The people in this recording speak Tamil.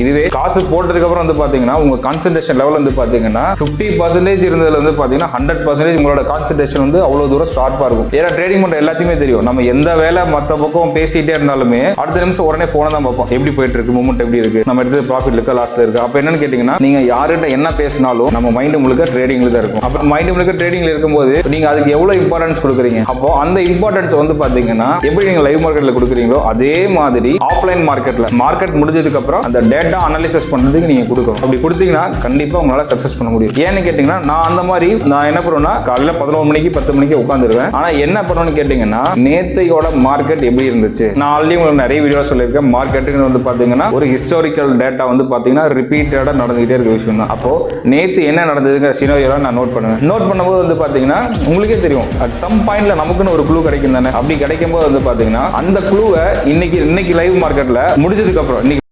இதுவே காசு போட்டதுக்கு அப்புறம் வந்து பாத்தீங்கன்னா உங்க கான்சென்ட்ரேஷன் லெவல் வந்து பாத்தீங்கன்னா 50% பர்சன்டேஜ் இருந்ததுல வந்து பாத்தீங்கன்னா ஹண்ட்ரட் பர்சன்டேஜ் உங்களோட கான்சென்ட்ரேஷன் வந்து அவ்வளவு தூரம் ஷார்ப்பா இருக்கும். ஏன்னா ட்ரேடிங் பண்ற எல்லாத்தையுமே தெரியும். நம்ம எந்த வேலை மத்த பக்கம் பேசிட்டே இருந்தாலுமே அடுத்த நிமிஷம் உடனே போனை தான் பார்ப்போம். எப்படி போயிட்டு இருக்கு மூமெண்ட் எப்படி இருக்கு நம்ம எடுத்து ப்ராஃபிட் இருக்கா லாஸ்ட்ல இருக்கு? அப்ப என்னன்னு கேட்டீங்கன்னா நீங்க யாருகிட்ட என்ன பேசினாலும் நம்ம மைண்ட் முழுக்க ட்ரேடிங்ல தான் இருக்கும். அப்ப மைண்ட் முழுக்க ட்ரேடிங்ல இருக்கும்போது நீங்க அதுக்கு எவ்வளவு இம்பார்ட்டன்ஸ் கொடுக்குறீங்க? அப்போ அந்த இம்பார்ட்டன்ஸ் வந்து பாத்தீங்கன்னா எப்படி நீங்க லைவ் மார்க்கெட்ல கொடுக்குறீங்களோ அதே மாதிரி ஆஃப்லைன் மார்க்கெட்ல மார்க்கெட் முடிஞ்சதுக்கு அப்புறம் அந்த டேட்டா டேட்டா அனாலிசிஸ் பண்ணுறதுக்கு நீங்கள் கொடுக்கணும். அப்படி கொடுத்தீங்கன்னா கண்டிப்பாக உங்களால் சக்ஸஸ் பண்ண முடியும். ஏன்னு கேட்டிங்கன்னா நான் அந்த மாதிரி நான் என்ன பண்ணுவேன்னா காலையில் பதினோரு மணிக்கு பத்து மணிக்கு உட்காந்துருவேன் ஆனால் என்ன பண்ணுவேன்னு கேட்டிங்கன்னா நேத்தையோட மார்க்கெட் எப்படி இருந்துச்சு? நான் ஆல்ரெடி உங்களுக்கு நிறைய வீடியோ சொல்லியிருக்கேன். மார்க்கெட்டுக்கு வந்து பார்த்தீங்கன்னா ஒரு ஹிஸ்டாரிக்கல் டேட்டா வந்து பார்த்தீங்கன்னா ரிப்பீட்டடாக நடந்துகிட்டே இருக்க விஷயம் தான். அப்போது நேற்று என்ன நடந்ததுங்கிற சினோரியெல்லாம் நான் நோட் பண்ணுவேன். நோட் பண்ணும்போது வந்து பார்த்தீங்கன்னா உங்களுக்கே தெரியும். அட் சம் பாயிண்ட்ல நமக்குன்னு ஒரு க்ளூ கிடைக்கும் தானே? அப்படி கிடைக்கும் போது வந்து பார்த்தீங்கன்னா அந்த க்ளூவை இன்னைக்கு இன்னைக்கு லைவ் மார்க்கெட்டில் முடிஞ்சதுக்கப்புறம் இன்னைக்கு